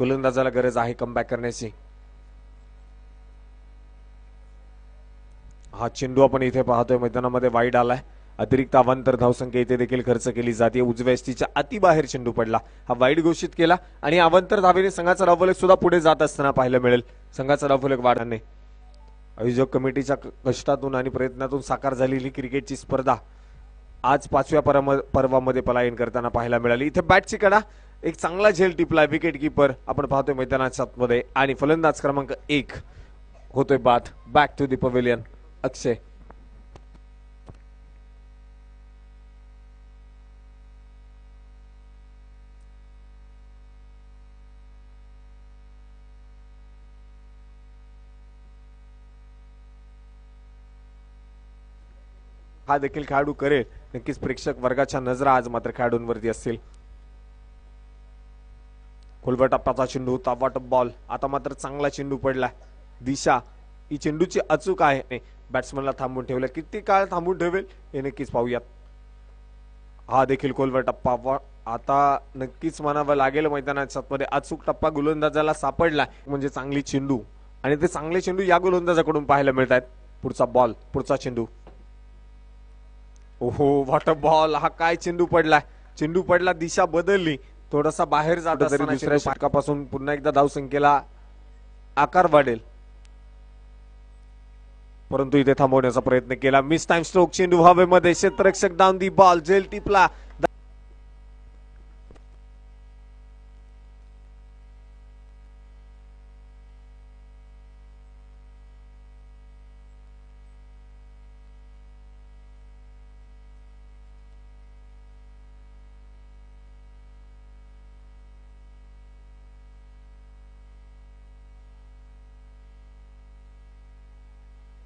गोलंदाजाला गरज आहे कमबॅक करण्याची. हा चेंडू आपण इथे पाहतोय मैदानामध्ये वाईट आलाय. अतिरिक्त अवांतर धावसंख्या इथे देखील खर्च केली जाते. उजव्या अतिबाहेर बाहेर चेंडू पडला. हा वाईट घोषित केला आणि अवांतर धावेने संघाचा डावफलक सुद्धा पुढे जात असताना पाहायला मिळेल. संघाचा डावफलक वाढाने. आयोजक कमिटीच्या कष्टातून आणि प्रयत्नातून साकार झालेली क्रिकेटची स्पर्धा आज पाचव्या पर्वामध्ये पलायन करताना पाहायला मिळाली. इथे बॅटची कडा एक चांगला झेल टिपला विकेट किपर आपण पाहतोय मैदानाच्या आतमध्ये आणि फलंदाज क्रमांक एक होतोय बाद. Back to the pavilion Akshay. हा देखील खेळाडू करेल. नक्कीच प्रेक्षक वर्गाच्या नजरा आज मात्र खेळाडूंवरती असतील. खोलवर टप्प्याचा चेंडू होता वाटप बॉल आता मात्र चांगला चेंडू पडला दिशा ही चेंडूची अचूक आहे. बॅट्समनला थांबून ठेवलं किती काळ थांबून ठेवेल हे नक्कीच पाहूयात. हा देखील कोलवर टप्पा आता नक्कीच म्हणावं लागेल मैदानाच्या अचूक टप्पा गोलंदाजाला सापडला. म्हणजे चांगली चेंडू. आणि ते चांगले चेंडू या गोलंदाजाकडून पाहायला मिळत आहेत पुढचा बॉल पुढचा चेंडू. ओहो वॉटर बॉल हा काय चेंडू पडलाय? चेंडू पडला दिशा बदलली. थोडासा बाहेर जात तरी दुसऱ्या षटकापासून पुन्हा एकदा धावसंख्येला आकार वाढेल. परंतु इथे थांबवण्याचा प्रयत्न केला. मिस टाइम स्ट्रोक चेंडू हवेमध्ये. क्षेत्ररक्षक डाऊन दी बॉल. जेल टिपला.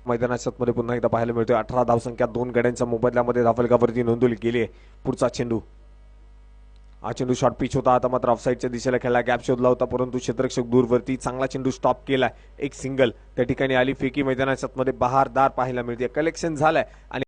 मैदानाच्या मध्ये पुन्हा एकदा पाहायला मिळतोय. अठरा धावसंख्या दोन गड्यांच्या मोबदल्यामध्ये धावलकावरती नोंदवली गेली आहे. पुढचा चेंडू. हा चेंडू शॉर्ट पिच होता. आता मात्र ऑफसाईडच्या दिशेला खेळला. गॅप शोधला होता परंतु क्षेत्रक्षक दूरवरती चांगला चेंडू स्टॉप केला एक सिंगल त्या ठिकाणी आली फेकी मैदानाच्या मध्ये बहारदार पाहायला मिळते. कलेक्शन झालंय. आणि